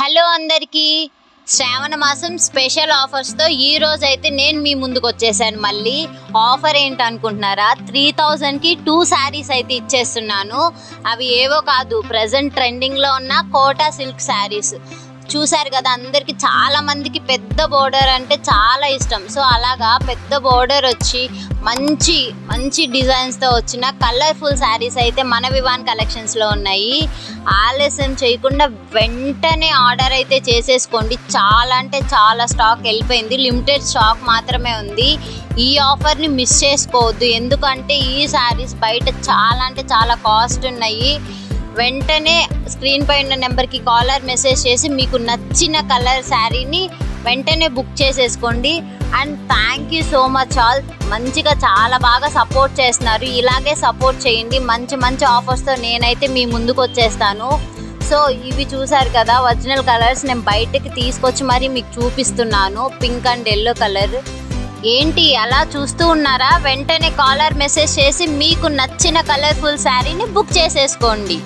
Hello అందరికీ. శ్రావణ మాసం special ఆఫర్స్తో ఈ రోజు అయితే నేను మీ ముందుకు వచ్చేసాను మళ్ళీ. ఆఫర్ ఏంటి అనుకుంటున్నారా త్రీ థౌజండ్కి టూ శారీస్ అయితే ఇచ్చేస్తున్నాను. అవి ఏవో కాదు ప్రజెంట్ ట్రెండింగ్లో ఉన్న కోటా సిల్క్ శారీస్. చూశారు కదా అందరికి చాలా మందికి పెద్ద బోర్డర్ అంటే చాలా ఇష్టం. సో అలాగా పెద్ద బోర్డర్ వచ్చి మంచి మంచి డిజైన్స్తో వచ్చిన కలర్ఫుల్ శారీస్ అయితే మన వివాన్ కలెక్షన్స్లో ఉన్నాయి. ఆలస్యం చేయకుండా వెంటనే ఆర్డర్ అయితే చేసేసుకోండి. చాలా అంటే చాలా స్టాక్ వెళ్ళిపోయింది. లిమిటెడ్ స్టాక్ మాత్రమే ఉంది. ఈ ఆఫర్ని మిస్ చేసుకోవద్దు. ఎందుకంటే ఈ శారీస్ బయట చాలా అంటే చాలా కాస్ట్ ఉన్నాయి. వెంటనే స్క్రీన్ పై ఉన్న నెంబర్కి కాలర్ మెసేజ్ చేసి మీకు నచ్చిన కలర్ శారీని వెంటనే బుక్ చేసేసుకోండి. And thank you so much all. మంచిగా చాలా బాగా సపోర్ట్ చేస్తున్నారు. ఇలాగే సపోర్ట్ చేయండి. మంచి మంచి ఆఫర్స్తో నేనైతే మీ ముందుకు వచ్చేస్తాను. సో ఇవి చూసారు కదా ఒరిజినల్ కలర్స్ నేను బయటకి తీసుకొచ్చి మరి మీకు చూపిస్తున్నాను. Pink and yellow colour. ఏంటి అలా చూస్తూ ఉన్నారా? వెంటనే కాలర్ మెసేజ్ చేసి మీకు నచ్చిన కలర్ఫుల్ శారీని బుక్ చేసేసుకోండి.